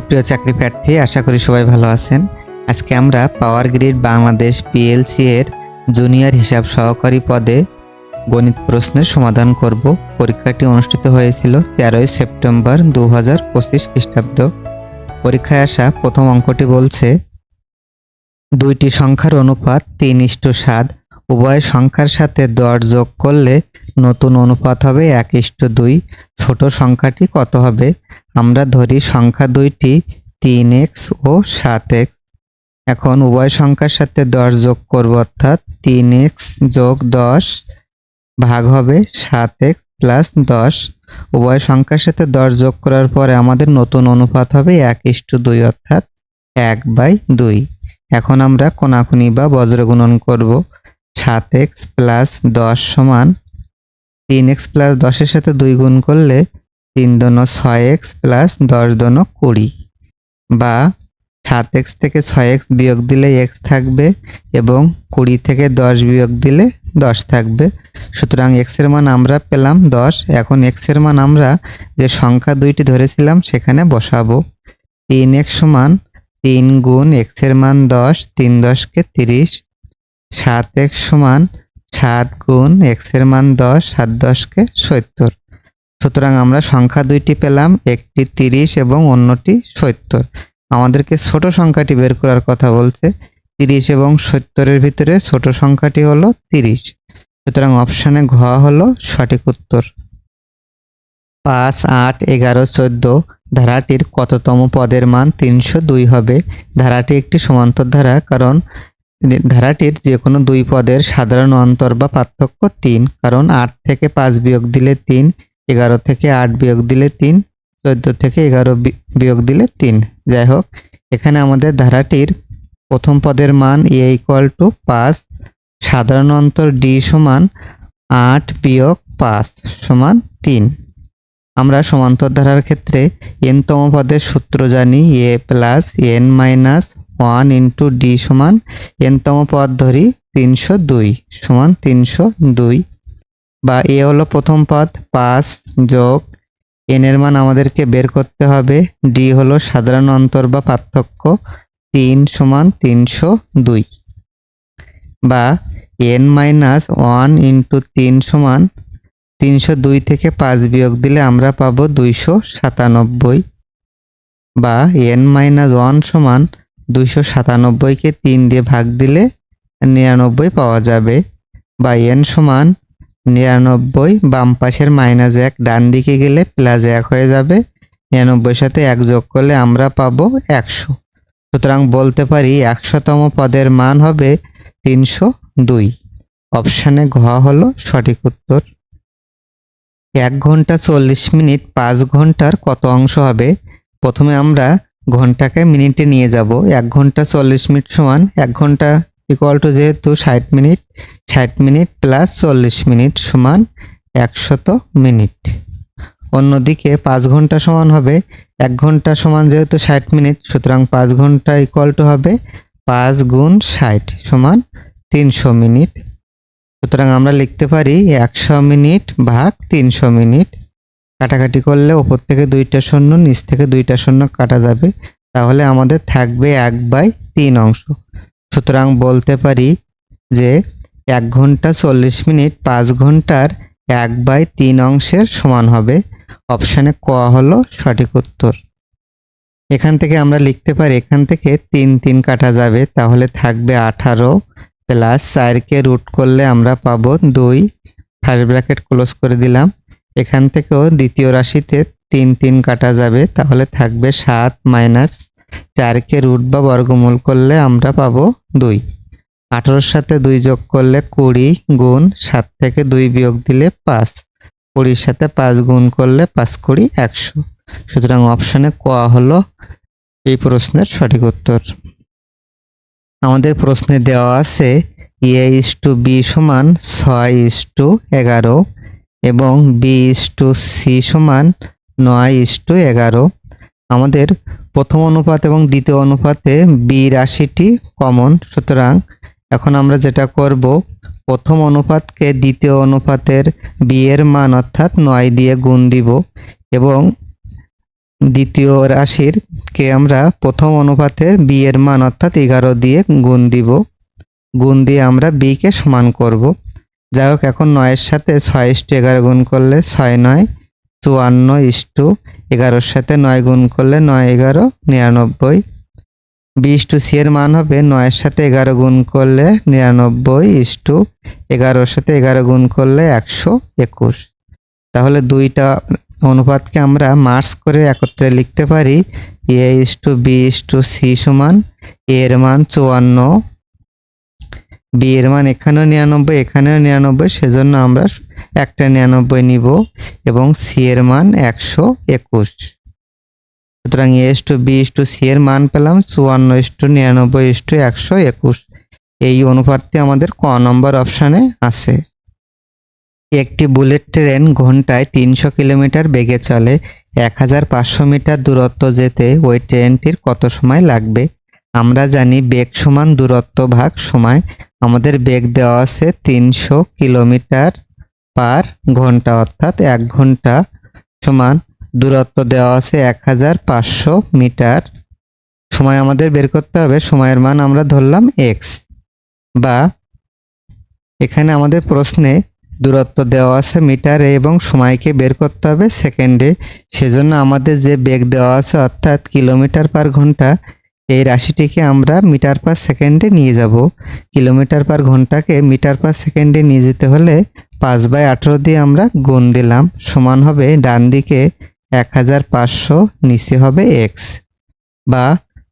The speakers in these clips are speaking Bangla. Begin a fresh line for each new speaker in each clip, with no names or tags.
সুপ্রিয় চাকরি প্রার্থী, আশা করি সবাই ভালো আছেন। আজকে আমরা পাওয়ার গ্রিড বাংলাদেশ পিএলসি এর জুনিয়র হিসাব সহকারী পদে গণিত প্রশ্নের সমাধান করব। পরীক্ষাটি অনুষ্ঠিত হয়েছিল তেরোই সেপ্টেম্বর দু হাজার পঁচিশ খ্রিস্টাব্দ। পরীক্ষায় আসা প্রথম অঙ্কটি বলছে, দুইটি সংখ্যার অনুপাত তিন ইস্টু সাত, উভয় সংখ্যার সাথে দশ যোগ করলে নতুন অনুপাত হবে এক ইষ্ট দুই। ছোট সংখ্যাটি কত হবে? আমরা ধরি সংখ্যা দুইটি, তিন এক্স ও সাত এক্স। এখন উভয় সংখ্যার সাথে দশ যোগ করব, অর্থাৎ তিন এক্স যোগ দশ ভাগ হবে সাত এক্স প্লাস দশ। উভয় সংখ্যার সাথে দশ যোগ করার পরে আমাদের নতুন অনুপাত হবে এক ইস্টু দুই, অর্থাৎ এক বাই দুই। এখন আমরা কোনাকুনি বা বজ্রগুণন করব। সাত এক্স প্লাস দশ সমান তিন এক্স প্লাস দশের সাথে দুই গুণ করলে তিন দন ছয় এক্স প্লাস দশ দন কুড়ি বা সাত এক্স থেকে ছয় এক্স বিয়োগ দিলে এক্স থাকবে এবং কুড়ি থেকে দশ বিয়োগ দিলে দশ থাকবে। সুতরাং এক্সের মান আমরা পেলাম দশ। এখন এক্সের মান আমরা যে সংখ্যা দুইটি ধরেছিলাম সেখানে বসাবো। তিন এক্স সমান তিন গুণ এক্সের মান দশ, তিন দশকে তিরিশ। সাত এক্স সমান সাত গুণ এক্সের মান দশ, সাত দশকে সত্তর। সুতরাং আমরা সংখ্যা দুইটি পেলাম, একটি তিরিশ এবং অন্যটি সত্তর। আমাদেরকে ছোট সংখ্যাটি বের করার কথা বলছে। তিরিশ এবং সত্তরের ভিতরে ছোট সংখ্যাটি হলো তিরিশ। সুতরাং অপশানে ঘ হলো সঠিক উত্তর। পাঁচ, আট, এগারো, চোদ্দ, ধারাটির কততম পদের মান তিনশো দুই হবে। ধারাটি একটি সমান্তর ধারা কারণ ধারাটির যে কোনো দুই পদের সাধারণ অন্তর বা পার্থক্য তিন, কারণ আট থেকে পাঁচ বিয়োগ দিলে তিন এগারো থেকে আট বিয়োগ দিলে তিন, চোদ্দ থেকে এগারো বিয়োগ দিলে তিন। যাই হোক, এখানে আমাদের ধারাটির প্রথম পদের মান এ ইকুয়াল টু পাঁচ, সাধারণ অন্তর ডি সমান আট বিয়োগ পাঁচ সমান তিন। আমরা সমান্তর ধারার ক্ষেত্রে এনতম পদের সূত্র জানি A plus N minus one into D সমান এনতম পদ ধরি তিনশো দুই সমান তিনশো দুই। বা এ হলো প্রথম পদ, পাঁচ যোগ, এন এর মান আমাদেরকে বের করতে হবে। ডি হলো সাধারণ অন্তর বা পার্থক্য, তিন সমান তিনশো দুই। বা এন মাইনাস ওয়ান ইন্টু তিন সমান তিনশো দুই থেকে পাঁচ বিয়োগ দিলে আমরা পাবো দুইশো সাতানব্বই। বা এন মাইনাস ওয়ান সমান দুইশো সাতানব্বইকে তিন দিয়ে ভাগ দিলে নিরানব্বই পাওয়া যাবে। বা এন সমান নিরানব্বই, বাম পাশের মাইনাস এক, ডান দিকে গেলে প্লাস এক হয়ে যাবে। নিরানব্বই সাথে এক যোগ করলে আমরা পাবো একশো। সুতরাং বলতে পারি একশোতম পদের মান হবে তিনশো দুই। অপশানে ঘ হলো সঠিক উত্তর। এক ঘণ্টা চল্লিশ মিনিট পাঁচ ঘণ্টার কত অংশ হবে? প্রথমে আমরা ঘন্টাকে মিনিটে নিয়ে যাব। এক ঘণ্টা চল্লিশ মিনিট সমান এক ঘণ্টা ইকুয়াল টু যেহেতু ষাট মিনিট ষাট মিনিট প্লাস চল্লিশ মিনিট সমান একশত মিনিট। অন্যদিকে পাঁচ ঘণ্টা সমান হবে, এক ঘণ্টা সমান যেহেতু ষাট মিনিট, সুতরাং পাঁচ ঘণ্টা ইকুয়াল টু হবে পাঁচ গুণ ষাট সমান তিনশো মিনিট। সুতরাং আমরা লিখতে পারি একশো মিনিট ভাগ তিনশো মিনিট। কাটাকাটি করলে ওপর থেকে দুইটা শূন্য, নিচ থেকে দুইটা শূন্য কাটা যাবে। তাহলে আমাদের থাকবে এক বাই তিন অংশ। সুতরাং বলতে পারি যে এক ঘণ্টা চল্লিশ মিনিট পাঁচ ঘণ্টার এক বাই তিন অংশের সমান হবে। অপশানে ক হলো সঠিক উত্তর। এখান থেকে আমরা লিখতে পারি, এখান থেকে তিন তিন কাটা যাবে, তাহলে থাকবে আঠারো প্লাস চারকে রুট করলে আমরা পাবো দুই। ফার্স্ট ব্র্যাকেট ক্লোজ করে দিলাম। এখান থেকেও দ্বিতীয় রাশিতে তিন তিন কাটা যাবে, তাহলে থাকবে সাত মাইনাস চারকে রুট বা বর্গমূল করলে আমরা পাবো দুই। আঠারোর সাথে দুই যোগ করলে কুড়ি গুণ সাত থেকে দুই বিয়োগ দিলে পাঁচ। কুড়ির সাথে পাঁচ গুণ করলে পাঁচ কুড়ি একশো। সুতরাং অপশানে ক হলো এই প্রশ্নের সঠিক উত্তর। আমাদের প্রশ্নে দেওয়া আছে এ ইস টু বি সমান ছয় ইস টু এগারো এবং বি ইস টু সি সমান নয় ইস টু এগারো। আমাদের প্রথম অনুপাত এবং দ্বিতীয় অনুপাতে বি রাশিটি কমন সুতরাং এখন আমরা যেটা করব, প্রথম অনুপাতকে দ্বিতীয় অনুপাতের বি এর মান অর্থাৎ নয় দিয়ে গুণ দিব এবং দ্বিতীয় রাশির কে আমরা প্রথম অনুপাতের বি এর মান অর্থাৎ এগারো দিয়ে গুণ দিব। গুণ দিয়ে আমরা বি কে সমান করব। যাই হোক, এখন নয়ের সাথে ছয় ইস্টু এগারো গুণ করলে ছয় নয়, চুয়ান্ন ইস্টু এগারোর সাথে নয় গুণ করলে নয় এগারো, নিরানব্বই। বিশ টু সি এর মান হবে নয়ের সাথে এগারো গুণ করলে নিরানব্বই ইস্টু এগারোর সাথে এগারো গুণ করলে একশো একুশ। তাহলে দুইটা অনুপাতকে আমরা মার্কস করে একত্রে লিখতে পারি। A is to B is to C সমান এর মান চুয়ান্ন। বি এর মান এখানেও নিরানব্বই এখানেও নিরানব্বই, সেজন্য আমরা একটা নিরানব্বই নিব এবং সি এর মান একশো একুশ। সুতরাং A is to B is to C এর মান পেলাম চুয়ান্ন ইস টু নিরানব্বই ইস টু একশো একুশ। এই অনুপাতটি আমাদের ক নম্বর অপশানে আছে। একটি বুলেট ট্রেন ঘন্টায় তিনশো কিলোমিটার বেগে চলে এক হাজার পাঁচশো মিটার দূরত্ব যেতে ওই ট্রেনটির কত সময় লাগবে? আমরা জানি বেগ সমান দূরত্ব ভাগ সময়। আমাদের বেগ দেওয়া আছে তিনশো কিলোমিটার পার ঘণ্টা, অর্থাৎ এক ঘণ্টা সমান দূরত্ব দেওয়া আছে এক হাজার পাঁচশো মিটার। সময় আমাদের বের করতে হবে, সময়ের মান আমরা ধরলাম এক্স বা এখানে আমাদের প্রশ্নে দূরত্ব দেওয়া আছে মিটারে এবং সময়কে বের করতে হবে সেকেন্ডে। সেজন্য আমাদের যে বেগ দেওয়া আছে অর্থাৎ কিলোমিটার পার ঘণ্টা, এই রাশিটিকে আমরা মিটার পার সেকেন্ডে নিয়ে যাব। কিলোমিটার পার ঘন্টাকে মিটার পার সেকেন্ডে নিয়ে যেতে হলে পাঁচ বাই আঠেরো দিয়ে আমরা গুণ দিলাম। সমান হবে ডান দিকে এক হাজার পাঁচশো নিচে হবে এক্স বা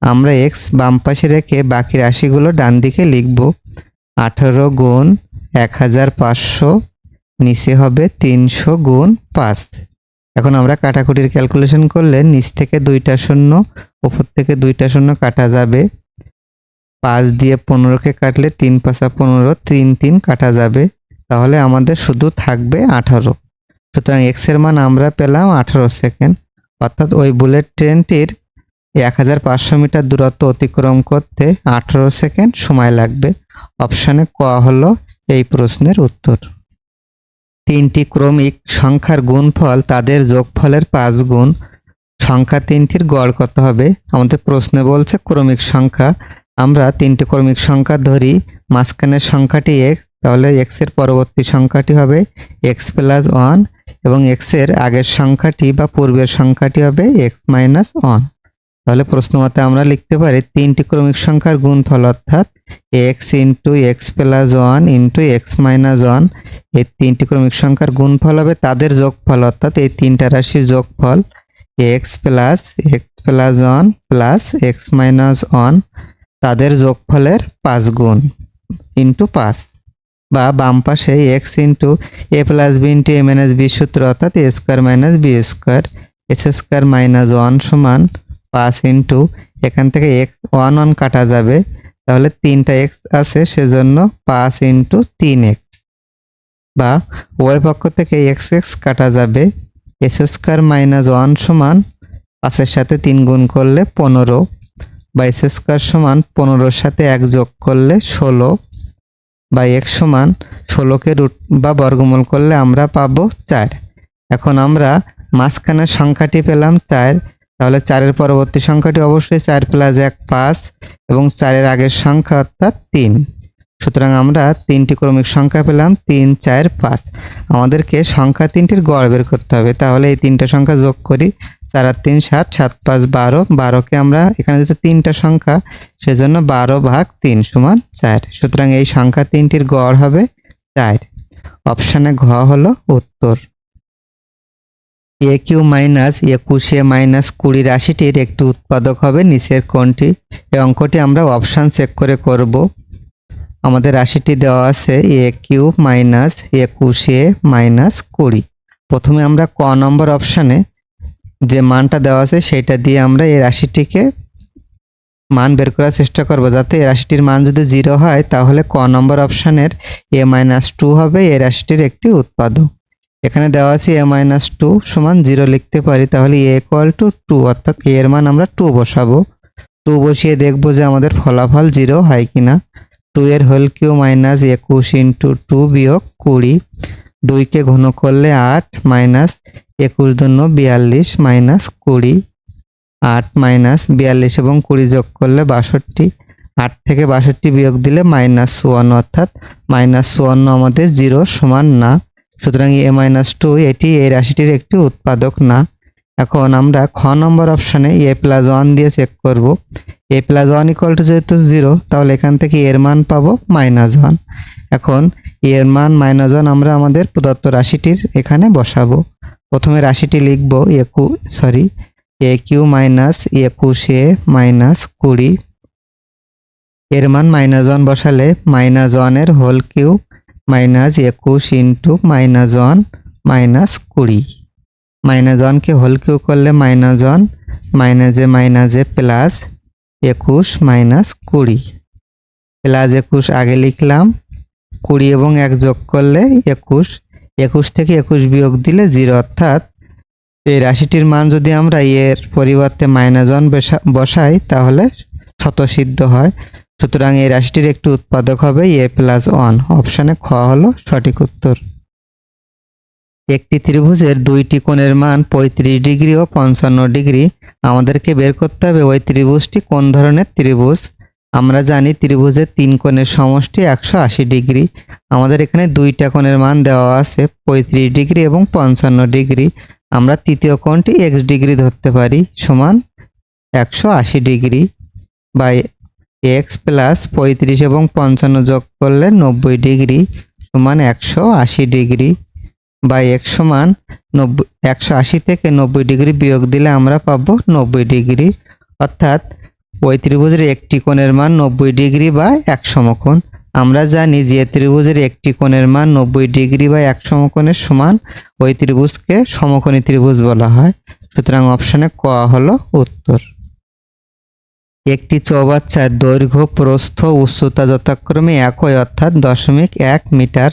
আমরা এক্স বাম পাশে রেখে বাকি রাশিগুলো ডান দিকে লিখব। আঠেরো গুণ এক হাজার পাঁচশো নিচে হবে তিনশো গুণ পাঁচ। এখন আমরা কাটাকুটির ক্যালকুলেশন করলে নিচ থেকে দুইটা শূন্য, উপর থেকে দুইটা শূন্য কাটা যাবে। পাঁচ দিয়ে পনেরোকে কাটলে তিন পাঁচা পনেরো, তিন তিন কাটা যাবে। তাহলে আমাদের শুধু থাকবে আঠারো। সুতরাং এক্সের মান আমরা পেলাম আঠারো সেকেন্ড অর্থাৎ ওই বুলেট ট্রেনটির এক হাজার পাঁচশো মিটার দূরত্ব অতিক্রম করতে আঠারো সেকেন্ড সময় লাগবে। অপশানে ক হলো এই প্রশ্নের উত্তর। তিনটি ক্রমিক সংখ্যার গুণফল তাদের যোগফলের পাঁচ গুণ। সংখ্যা তিনটির গড় কত হবে? আমাদের প্রশ্নে বলছে ক্রমিক সংখ্যা। আমরা তিনটি ক্রমিক সংখ্যা ধরি, মাঝখানের সংখ্যাটি এক্স তাহলে এক্সের পরবর্তী সংখ্যাটি হবে এক্স প্লাস ওয়ান এবং এক্সের আগের সংখ্যাটি বা পূর্বের সংখ্যাটি হবে এক্স মাইনাস ওয়ান তাহলে প্রশ্ন মতে আমরা লিখতে পারি তিনটি ক্রমিক সংখ্যার গুণফল অর্থাৎ X into X plus one into X minus one এই তিনটি ক্রমিক সংখ্যার গুণফল হবে তাদের যোগফল অর্থাৎ এই তিনটা রাশির যোগফল X plus X plus one plus X minus one তাদের যোগফলের পাঁচ গুণ ইন্টু পাঁচ। বা বাম পাশে X into A plus B into A minus B সূত্র অর্থাৎ A square minus B square S square minus one সমান পাঁচ ইন্টু এখান থেকে এক্স ওয়ান ওয়ান কাটা যাবে, তাহলে তিনটা এক্স আছে, সেজন্য পাঁচ ইন্টু তিন এক্স বা উভয় পক্ষ থেকে এক্স এক্স কাটা যাবে এস স্কোয়ার মাইনাস ওয়ান সমান পাঁচের সাথে তিন গুণ করলে পনেরো, বা এস স্কোয়ার সমান পনেরোর সাথে এক যোগ করলে ষোলো বা এক সমান ষোলোকে রুট বা বর্গমূল করলে আমরা পাবো চার। এখন আমরা মাঝখানের সংখ্যাটি পেলাম চার। তাহলে চারের পরবর্তী সংখ্যাটি অবশ্যই চার প্লাস এক, পাঁচ এবং চারের আগের সংখ্যা অর্থাৎ তিন। সুতরাং আমরা তিনটি ক্রমিক সংখ্যা পেলাম, তিন, চার, পাঁচ। আমাদেরকে সংখ্যা তিনটির গড় বের করতে হবে। তাহলে এই তিনটা সংখ্যা যোগ করি চার আর তিন, সাত সাত, পাঁচ, বারো, বারোকে আমরা এখানে যেহেতু তিনটা সংখ্যা, সেজন্য বারো ভাগ তিন সমান চার। সুতরাং এই সংখ্যা তিনটির গড় হবে চার। অপশানে ঘ হলো উত্তর। এ কিউ মাইনাস একুশে মাইনাস কুড়ি রাশিটির একটি উৎপাদক হবে নিচের কোনটি এই অঙ্কটি আমরা অপশান চেক করে করব। আমাদের রাশিটি দেওয়া আছে এ কিউ মাইনাস একুশে মাইনাস কুড়ি। প্রথমে আমরা ক নম্বর অপশানে যে মানটা দেওয়া আছে সেটা দিয়ে আমরা এই রাশিটিকে মান বের করার চেষ্টা করব। যাতে এই রাশিটির মান যদি জিরো হয়, তাহলে ক নম্বর অপশানের এ মাইনাস টু হবে এই রাশিটির একটি উৎপাদক। এখানে দেওয়া আছে এ মাইনাস টু সমান জিরো লিখতে পারি, তাহলে এ ইকুয়াল টু টু অর্থাৎ এর মান আমরা টু বসাবো। টু বসিয়ে দেখব যে আমাদের ফলাফল জিরো হয় কিনা। টু এর হোল কিউ মাইনাস একুশ ইন্টু টু বিয়োগ কুড়ি। দুইকে ঘন করলে আট মাইনাস একুশ জন্য বিয়াল্লিশ মাইনাস কুড়ি। আট মাইনাস বিয়াল্লিশ এবং কুড়ি যোগ করলে বাষট্টি। আট থেকে বাষট্টি বিয়োগ দিলে মাইনাস চুয়ান্ন অর্থাৎ মাইনাস চুয়ান্ন আমাদের জিরো সমান না। সুতরাং এ মাইনাস টু এটি এই রাশিটির একটি উৎপাদক না। এখন আমরা খ নম্বর অপশানে এ প্লাস ওয়ান দিয়ে চেক করব। A plus one equal to যেহেতু জিরো, তাহলে এখান থেকে এর মান পাবো মাইনাস ওয়ান। এখন এর মান মাইনাস ওয়ান আমরা আমাদের প্রদত্ত রাশিটির এখানে বসাবো। প্রথমে রাশিটি লিখব একু সরি এ কিউ মাইনাস একুশে মাইনাস কুড়ি। এর মান মাইনাস ওয়ান বসালে মাইনাস ওয়ানের হোল কিউ মাইনাস একুশ ইন্টু মাইনাস ওয়ান মাইনাস কুড়ি। মাইনাস ওয়ানকে হোল কিউ করলে মাইনাস ওয়ান মাইনাসে মাইনাসে প্লাস একুশ মাইনাস কুড়ি। প্লাস একুশ আগে লিখলাম কুড়ি এবং এক যোগ করলে একুশ। একুশ থেকে একুশ বিয়োগ দিলে জিরো, অর্থাৎ এই রাশিটির মান যদি আমরা এর পরিবর্তে মাইনাস ওয়ান বসাই, তাহলে শতসিদ্ধ হয়। সুতরাং এই রাশিটির একটি উৎপাদক হবে এ প্লাস ওয়ান অপশানে খ হলো সঠিক উত্তর। একটি ত্রিভুজের দুইটি কোণের মান পঁয়ত্রিশ ডিগ্রি ও পঞ্চান্ন ডিগ্রি। আমাদেরকে বের করতে হবে ওই ত্রিভুজটি কোন ধরনের ত্রিভুজ? আমরা জানি ত্রিভুজের তিন কোণের সমষ্টি একশো আশি ডিগ্রি। আমাদের এখানে দুইটা কোণের মান দেওয়া আছে, পঁয়ত্রিশ ডিগ্রি এবং পঞ্চান্ন ডিগ্রি। আমরা তৃতীয় কোণটি এক্স ডিগ্রি ধরতে পারি, সমান একশো আশি ডিগ্রি বাই এক্স প্লাস পঁয়ত্রিশ এবং পঞ্চান্ন যোগ করলে নব্বই ডিগ্রি সমান একশো আশি ডিগ্রি বাই এক্স সমান নব্বই, একশো আশি থেকে নব্বই ডিগ্রি বিয়োগ দিলে আমরা পাবো নব্বই ডিগ্রি। অর্থাৎ ওই ত্রিভুজের একটি কোণের মান নব্বই ডিগ্রি বা এক সমকোণ। আমরা জানি যে ত্রিভুজের একটি কোণের মান নব্বই ডিগ্রি বা এক সমকোণের সমান, ওই ত্রিভুজকে সমকোণী ত্রিভুজ বলা হয়। সুতরাং অপশানে ক হলো উত্তর। একটি চৌবাচ্চার দৈর্ঘ্য, প্রস্থ, উচ্চতা যথাক্রমে একই, অর্থাৎ দশমিক এক মিটার।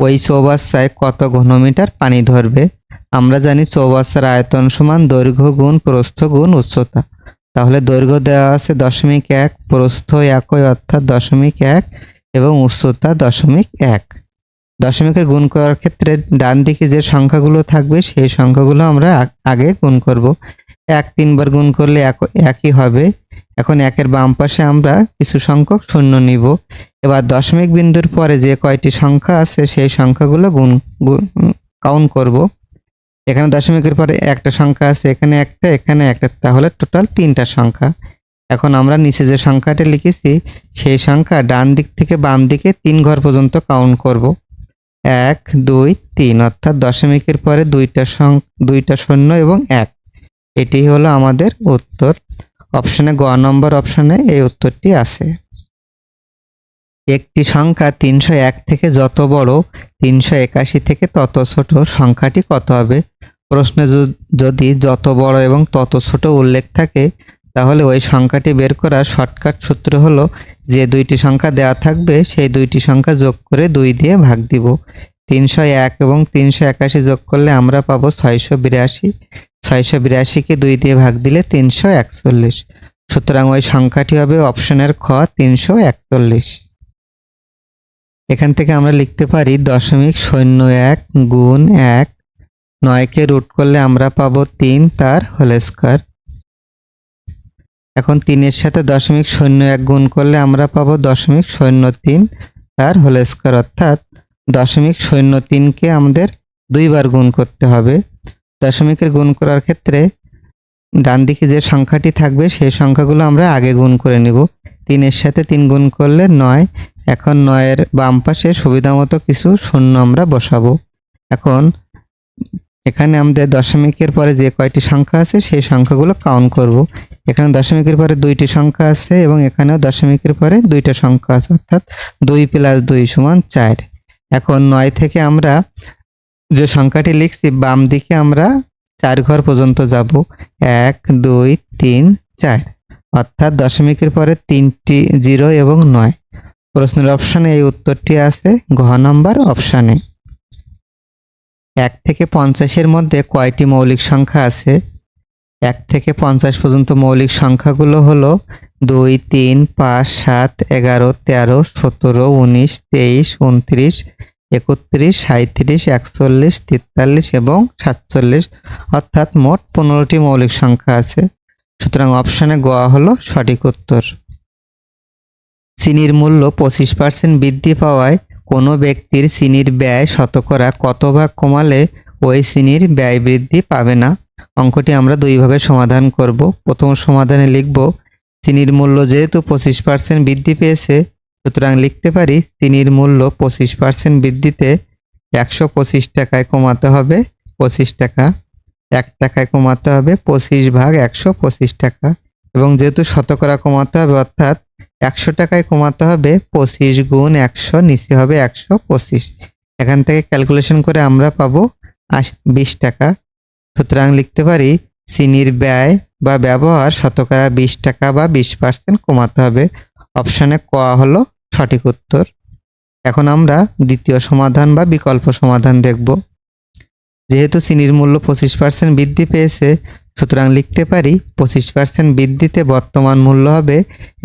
ওই চৌবাচ্চায় কত ঘনমিটার পানি ধরবে? আমরা জানি চৌবাচ্চার আয়তন সমান দৈর্ঘ্য গুণ প্রস্থ গুণ উচ্চতা। তাহলে দৈর্ঘ্য দেওয়া আছে দশমিক এক, প্রস্থ একই, অর্থাৎ দশমিক এক এবং উচ্চতা দশমিক এক। দশমিকের গুণ করার ক্ষেত্রে ডান দিকে যে সংখ্যাগুলো থাকবে, সেই সংখ্যাগুলো আমরা আগে গুণ করব। এক তিনবার গুণ করলে এক- একই হবে। এখন একের বাম পাশে আমরা কিছু সংখ্যক শূন্য নিব। এবার দশমিক বিন্দুর পরে যে কয়টি সংখ্যা আছে, সেই সংখ্যাগুলো গুণ কাউন্ট করব। এখানে দশমিকের পরে একটা সংখ্যা আছে, এখানে একটা এখানে একটা, তাহলে টোটাল তিনটা সংখ্যা। এখন আমরা নিচে যে সংখ্যাটা লিখেছি, সেই সংখ্যা ডান দিক থেকে বাম দিকে তিন ঘর পর্যন্ত কাউন্ট করব। এক, দুই, তিন, অর্থাৎ দশমিকের পরে দুইটা সং দুইটা শূন্য এবং এক। এটি হলো আমাদের উত্তর। অপশানে গ নম্বর অপশানে এই উত্তরটি আছে। একটি সংখ্যা তিনশো এক থেকে যত বড়, তিনশো একাশি থেকে তত ছোট, সংখ্যাটি কত হবে? প্রশ্নে যদি যত বড় এবং তত ছোট উল্লেখ থাকে, তাহলে ওই সংখ্যাটি বের করার শর্টকাট সূত্র হলো, যে দুইটি সংখ্যা দেওয়া থাকবে, সেই দুইটি সংখ্যা যোগ করে দুই দিয়ে ভাগ দিব। তিনশো এক এবং তিনশো একাশি যোগ করলে আমরা পাবো ছয়শো বিরাশি। ছয়শো বিরাশিকে দুই দিয়ে ভাগ দিলে তিনশো একচল্লিশ। সুতরাং ওই সংখ্যাটি হবে অপশনের খ, তিনশো একচল্লিশ। এখান থেকে আমরা লিখতে পারি দশমিক শূন্য এক গুণ এক নয়কে রুট করলে আমরা পাবো তিন তার হোল স্কোয়ার এখন তিনের সাথে দশমিক শূন্য এক গুণ করলে আমরা পাবো দশমিক শূন্য তিন তার হোল স্কোয়ার অর্থাৎ দশমিক শূন্য তিনকে আমাদের দুইবার গুণ করতে হবে। দশমিকের গুণ করার ক্ষেত্রে ডান দিকে যে সংখ্যাটি থাকবে, সেই সংখ্যাগুলো আমরা আগে গুণ করে নিব। তিনের সাথে তিন গুণ করলে নয়, এখন নয়ের বাম পাশে সুবিধা মতো কিছু শূন্য আমরা বসাবো। এখন এখানে আমাদের দশমিকের পরে যে কয়টি সংখ্যা আছে, সেই সংখ্যাগুলো কাউন্ট করব। এখানে দশমিকের পরে দুইটি সংখ্যা আছে এবং এখানেও দশমিকের পরে দুইটা সংখ্যা আছে, অর্থাৎ দুই প্লাস দুই সমান চার। এখন নয় থেকে আমরা যে সংখ্যাটি লিখছি, বাম দিকে আমরা চার ঘর পর্যন্ত যাব। এক, দুই, তিন, চার। অর্থাৎ দশমিকের পরে তিনটি জিরো এবং নয়। প্রশ্নের অপশানে এই উত্তরটি আছে, ঘ নম্বর অপশানে। এক থেকে পঞ্চাশের মধ্যে কয়টি মৌলিক সংখ্যা আছে? এক থেকে পঞ্চাশ পর্যন্ত মৌলিক সংখ্যাগুলো হলো দুই, তিন, পাঁচ, সাত, এগারো, তেরো, সতেরো, উনিশ, তেইশ, উনত্রিশ, একত্রিশ সাঁত্রিশ একচল্লিশ, তেতাল্লিশ এবং সাতচল্লিশ। অর্থাৎ মোট পনেরোটি মৌলিক সংখ্যা আছে। সুতরাং অপশানে গোয়া হলো সঠিক উত্তর। চিনির মূল্য পঁচিশ পার্সেন্ট বৃদ্ধি পাওয়ায় কোনো ব্যক্তির চিনির ব্যয় শতকরা কত ভাগ কমালে ওই চিনির ব্যয় বৃদ্ধি পাবে না? অঙ্কটি আমরা দুইভাবে সমাধান করব। প্রথম সমাধানে লিখব চিনির মূল্য যেহেতু পঁচিশ পার্সেন্ট বৃদ্ধি পেয়েছে, সুতরাং লিখতে পারি চিনির মূল্য পঁচিশ পার্সেন্ট বৃদ্ধিতে একশো পঁচিশ টাকায় কমাতে হবে, পঁচিশ টাকা, এক টাকায় কমাতে হবে, পঁচিশ ভাগ একশো পঁচিশ টাকা। এবং যেহেতু শতকরা কমাতে হবে, অর্থাৎ একশো টাকায় কমাতে হবে পঁচিশ গুণ একশো, নিচে হবে একশো পঁচিশ। এখান থেকে ক্যালকুলেশন করে আমরা পাবো বিশ টাকা। সুতরাং লিখতে পারি চিনির ব্যয় বা ব্যবহার শতকরা বিশ টাকা বা বিশ পার্সেন্ট কমাতে হবে। অপশানে ক হলো সঠিক উত্তর। এখন আমরা দ্বিতীয় সমাধান বা বিকল্প সমাধান দেখব। যেহেতু চিনির মূল্য পঁচিশ পার্সেন্ট বৃদ্ধি পেয়েছে সুতরাং লিখতে পারি পঁচিশ পার্সেন্ট বৃদ্ধিতে বর্তমান মূল্য হবে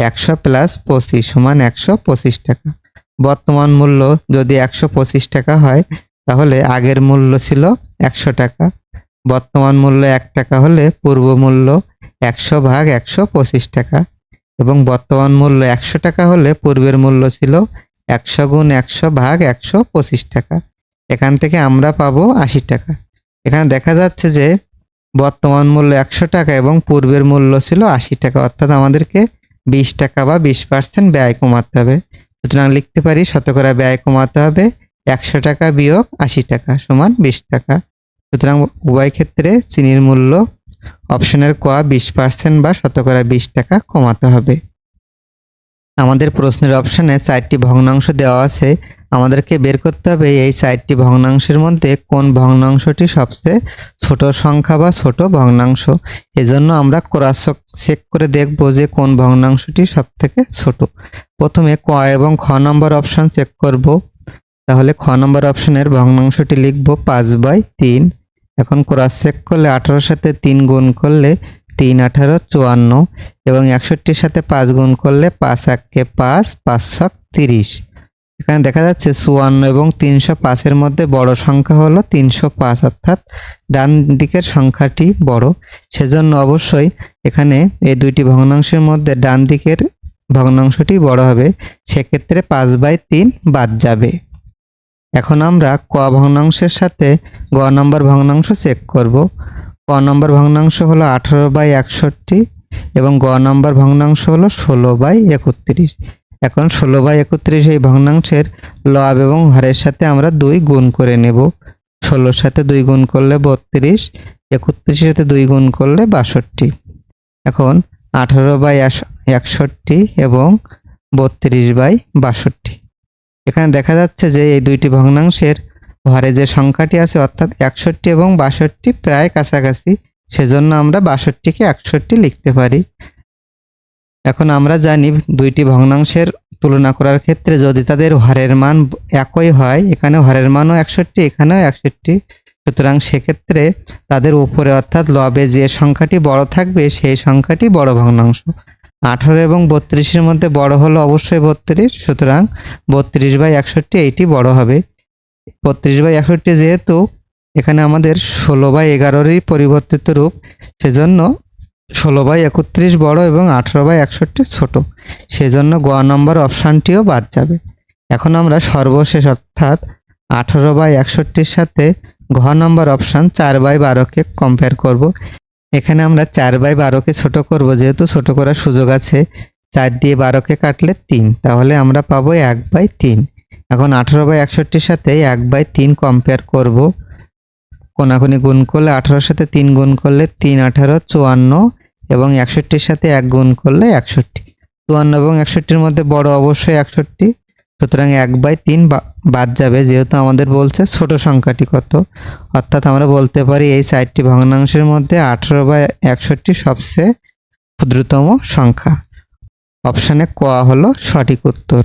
একশো প্লাস পঁচিশ সমান একশো পঁচিশ টাকা। বর্তমান মূল্য যদি একশো পঁচিশ টাকা হয়, তাহলে আগের মূল্য ছিল একশো টাকা। বর্তমান মূল্য এক টাকা হলে পূর্ব মূল্য একশো ভাগ একশো পঁচিশ টাকা এবং বর্তমান মূল্য একশো টাকা হলে পূর্বের মূল্য ছিল একশো গুণ একশো ভাগ একশো পঁচিশ টাকা। এখান থেকে আমরা পাবো আশি টাকা। এখানে দেখা যাচ্ছে যে বর্তমান মূল্য একশো টাকা এবং পূর্বের মূল্য ছিল আশি টাকা, অর্থাৎ আমাদেরকে বিশ টাকা বা বিশ পার্সেন্ট ব্যয় কমাতে হবে। সুতরাং লিখতে পারি শতকরা ব্যয় কমাতে হবে একশো টাকা বিয়োগ আশি টাকা সমান বিশ টাকা। সুতরাং উভয় ক্ষেত্রে চিনির মূল্য অপশনের ক বিশ পার্সেন্ট বা শতকরা বিশ টাকা কমাতে হবে। আমাদের প্রশ্নের অপশানে চারটি ভগ্নাংশ দেওয়া আছে। আমাদেরকে বের করতে হবে এই চারটি ভগ্নাংশের মধ্যে কোন ভগ্নাংশটি সবচেয়ে ছোট সংখ্যা বা ছোট ভগ্নাংশ। এজন্য আমরা ক্রস চেক করে দেখব যে কোন ভগ্নাংশটি সব থেকে ছোট। প্রথমে ক এবং খ নম্বর অপশান চেক করব। তাহলে খ নম্বর অপশনের ভগ্নাংশটি লিখব পাঁচ বাই তিন। এখন ক্রস চেক করলে আঠারোর সাথে তিন গুণ করলে তিন আঠারো, চুয়ান্ন এবং একষট্টির সাথে পাঁচ গুণ করলে পাঁচ এককে পাঁচ পাঁচ ছক তিরিশ। এখানে দেখা যাচ্ছে চুয়ান্ন এবং তিনশো পাঁচের মধ্যে বড় সংখ্যা হলো তিনশো পাঁচ, অর্থাৎ ডান দিকের সংখ্যাটি বড়। সেজন্য অবশ্যই এখানে এই দুইটি ভগ্নাংশের মধ্যে ডান দিকের ভগ্নাংশটি বড় হবে। সেক্ষেত্রে পাঁচ বাই তিন বাদ যাবে। এখন আমরা ক ভগ্নাংশের সাথে গ নম্বর ভগ্নাংশ চেক করব। ক নম্বর ভগ্নাংশ হলো আঠারো বাই একষট্টি এবং গ নম্বর ভগ্নাংশ হলো ষোলো বাই একত্রিশ। এখন ষোলো বাই একত্রিশ এই ভগ্নাংশের লব এবং হরের সাথে আমরা দুই গুণ করে নেব। ষোলোর সাথে দুই গুণ করলে বত্রিশ, একত্রিশের সাথে দুই গুণ করলে বাষট্টি। এখন আঠারো বাই একষট্টি এবং বত্রিশ বাই বাষট্টি। এখানে দেখা যাচ্ছে যে এই দুইটি ভগ্নাংশের ঘরে যে সংখ্যাটি আছে অর্থাৎ একষট্টি এবং বাষট্টি প্রায় কাছাকাছি, সেজন্য আমরা বাষট্টিকে একষট্টি লিখতে পারি। এখন আমরা জানি দুইটি ভগ্নাংশের তুলনা করার ক্ষেত্রে যদি তাদের হরের মান একই হয়, এখানে হরের মানও একষট্টি, এখানেও একষট্টি। সুতরাং সেক্ষেত্রে তাদের উপরে অর্থাৎ লবে যে সংখ্যাটি বড় থাকবে, সেই সংখ্যাটি বড় ভগ্নাংশ। আঠারো এবং বত্রিশের মধ্যে বড় হলো অবশ্যই বত্রিশ, সুতরাং বত্রিশ বাই একষট্টি, এইটি বড় হবে। বত্রিশ বাই একষট্টি যেহেতু এখানে আমাদের ষোলো বাই এগারোরই পরিবর্তিত রূপ, সেজন্য ষোলো বাই একত্রিশ বড় এবং আঠারো বাই একষট্টি ছোট, সেজন্য গ নম্বর অপশানটিও বাদ যাবে। এখন আমরা সর্বশেষ অর্থাৎ আঠারো বাই একষট্টির সাথে ঘ নম্বর অপশান চার বাই বারোকে কম্পেয়ার করব। এখানে আমরা চার বাই বারোকে ছোট করব, যেহেতু ছোট করার সুযোগ আছে। চার দিয়ে বারোকে কাটলে তিন, তাহলে আমরা পাবো এক বাই তিন। এখন আঠারো বাই একষট্টির সাথে এক বাই তিন কম্পেয়ার করব। কোনাকুনি গুণ করলে আঠারোর সাথে তিন গুণ করলে তিন আঠারো, চুয়ান্ন এবং একষট্টির সাথে এক গুণ করলে একষট্টি। চুয়ান্ন এবং একষট্টির মধ্যে বড় অবশ্যই একষট্টি। সুতরাং এক বাই তিন বাদ যাবে, যেহেতু আমাদের বলছে ছোট সংখ্যাটি কত। অর্থাৎ আমরা বলতে পারি এই চারটি ভগ্নাংশের মধ্যে আঠারো বাই একষট্টি সবচেয়ে ক্ষুদ্রতম সংখ্যা। অপশানে ক হলো সঠিক উত্তর।